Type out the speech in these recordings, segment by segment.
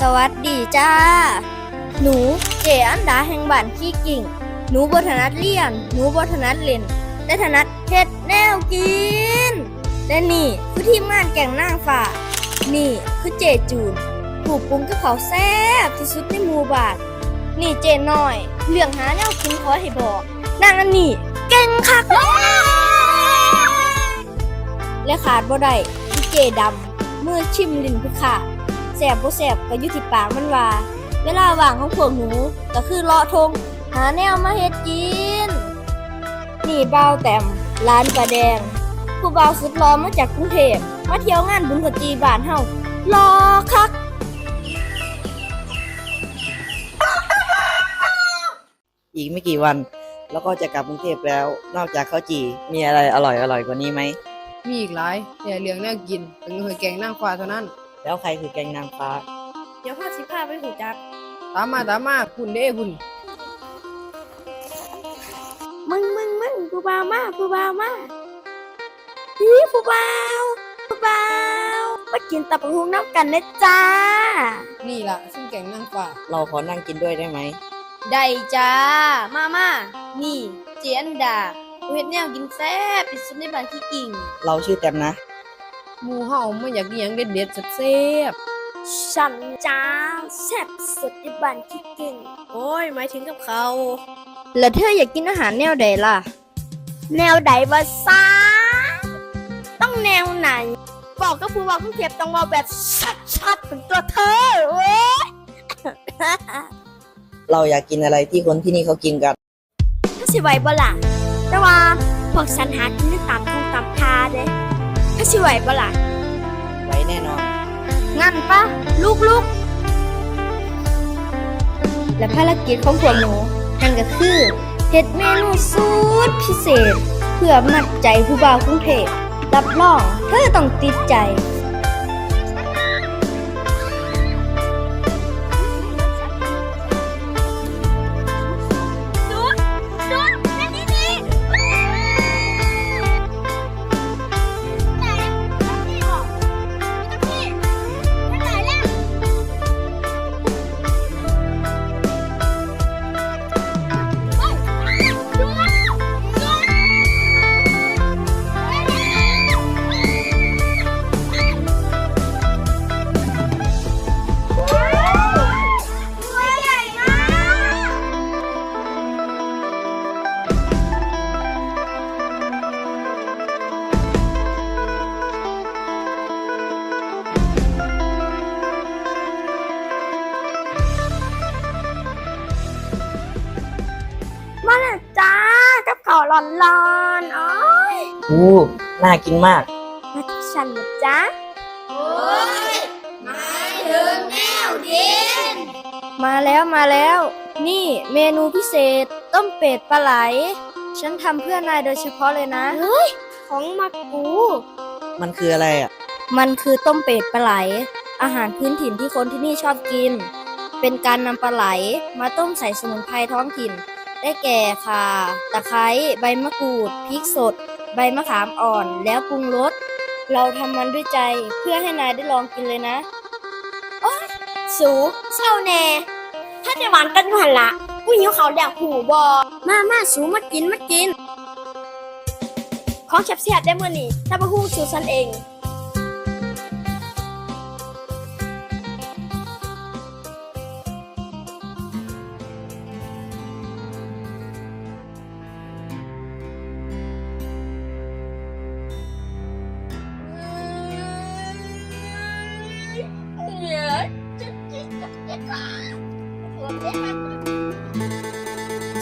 สวัสดีจ้า หนูเจอันดาแห่งบ้านขี้กิ่ง หนูบ่ถนัดเรียน หนูบ่ถนัดเล่นแต่ถนัดเฮ็ดแนวกิน และนี่คือทีมงานแก่งนางฟ้านี่คือเจจูนผู้ปรุงกับเขาแซ่บที่สุดในหมู่บ้าน นี่เจน้อยเรื่องหาแนวกินขอให้บอกนางอันนี้เก่งคักและขาดบ่ได้ที่เจดำมือชิมลินพิฆาต แสบบ่แสบก็อยู่ที่ปากมันว่า เวลาว่างของพวกหนูก็คือเลาะทง หาแนวมาเฮ็ดกิน นี่เบาวแต้มร้านปลาแดง ผู้บ่าวสุดรอมาจากกรุงเทพมาเที่ยวงานบุญกจีบ้านเฮารอคักอีกไม่กี่วัน แล้วก็จะกลับกรุงเทพแล้ว นอกจากข้าวจี่มีอะไรอร่อยอร่อยกว่านี้ไหม มีอีกหลายแต่เลี้ยงแนวกินถึงหน่วยแกงนางฟ้าเท่านั้น แล้วใครคือแกงนางฟ้า เดี๋ยวพาสิพาไปหูจัก ตามมาตามมาคุณเด้คุณมึงมึงมึงผู้บ่าวมาผู้บ่าวมาอีผู้บ่าวผู้บ่าวมากินตับกหุงน้ำกันนะจ้า นี่ล่ะซึ่งแกงนางฟ้าเราขอนั่งกินด้วยได้ไหม ได้จ้า มามานี่ เจียนดาผู้เฮ็ดแนวกินแซ่บที่สุดในบ้านขี้กิ่ง เราชื่อแต้มนะ หมู่เฮาไม่อยากอิหยังเด็ดๆแซ่บฉันจ้าแซ่บสุดในบ้านขี้กิ่งโอ้ยหมายถึงกับเขา แล้วเธออยากกินอาหารแนวใดล่ะ แนวใดวะซ่าต้องแนวไหน บอกกับผู้บอกผู้เทียบต้องบอกแบบชัดๆเป็นตัวเธอเว้ยเราอยากกินอะไรที่คนที่นี่เขากินกันถ้าสิไหวบ่ล่ะแต่ว่าพวกฉันหากินได้ตามทุ่งตามทาเด้ ถ้าสิไหวบ่ล่ะ ไว้แน่นอน งั้นปะลูกลูกและภารกิจของพวกหนูนั่นก็คือเฮ็ดเมนูสูตรพิเศษ เพื่อมัดใจผู้บ่าวกรุงเทพรับรองเธอต้องติดใจ กับข้าวร้อนๆอ๋อยอู้น่ากินมาก มาที่ฉันนะจ๊ะ โอ้ยมาถึงแนวดินมาแล้วมาแล้ว นี่เมนูพิเศษ ต้มเป็ดปลาไหล ฉันทำเพื่อนายโดยเฉพาะเลยนะ เฮ้ย ของมากู มันคืออะไรอะ มันคือต้มเป็ดปลาไหล อาหารพื้นถิ่นที่คนที่นี่ชอบกิน เป็นการนำปลาไหล มาต้มใส่สมุนไพรท้องถิ่น ได้แก่ข่าตะไคร้ใบมะกรูดพริกสด ใบมะขามอ่อนแล้วปรุงรสเราทำมันด้วยใจเพื่อให้นายได้ลองกินเลยนะ โอ๊ยสูเศร้าแน่ ถ้าจะหวานกันหันละกูหิวเขาวแดกหูบอมามาสูมากินมากิน ของแซ่บๆได้มื่อนี้ถ้ามาฮู้สูฉันเอง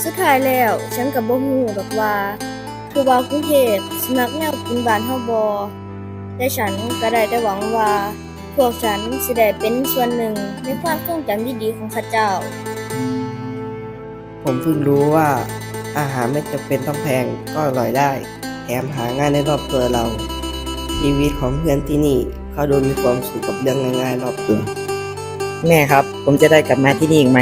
สุดท้ายแล้วฉันกับบ่ฮู้ดอกว่าผู้บ่ากรุงเทพสมักแนวกินบ้านเฮาบ่แต่ฉันก็ได้แต่หวังว่า พวกฉันสิได้เป็นส่วนหนึ่งในความทรงจำดีๆของข้าเจ้า ผมเพิ่งรู้ว่าอาหารไม่จำเป็นต้องแพงก็อร่อยได้ แถมหาง่ายในรอบตัวเรา ชีวิตของเพื่อนที่นี่เขาดูมีความสุขกับเรื่องง่ายๆรอบตัว แม่ครับ ผมจะได้กลับมาที่นี่อีกไหม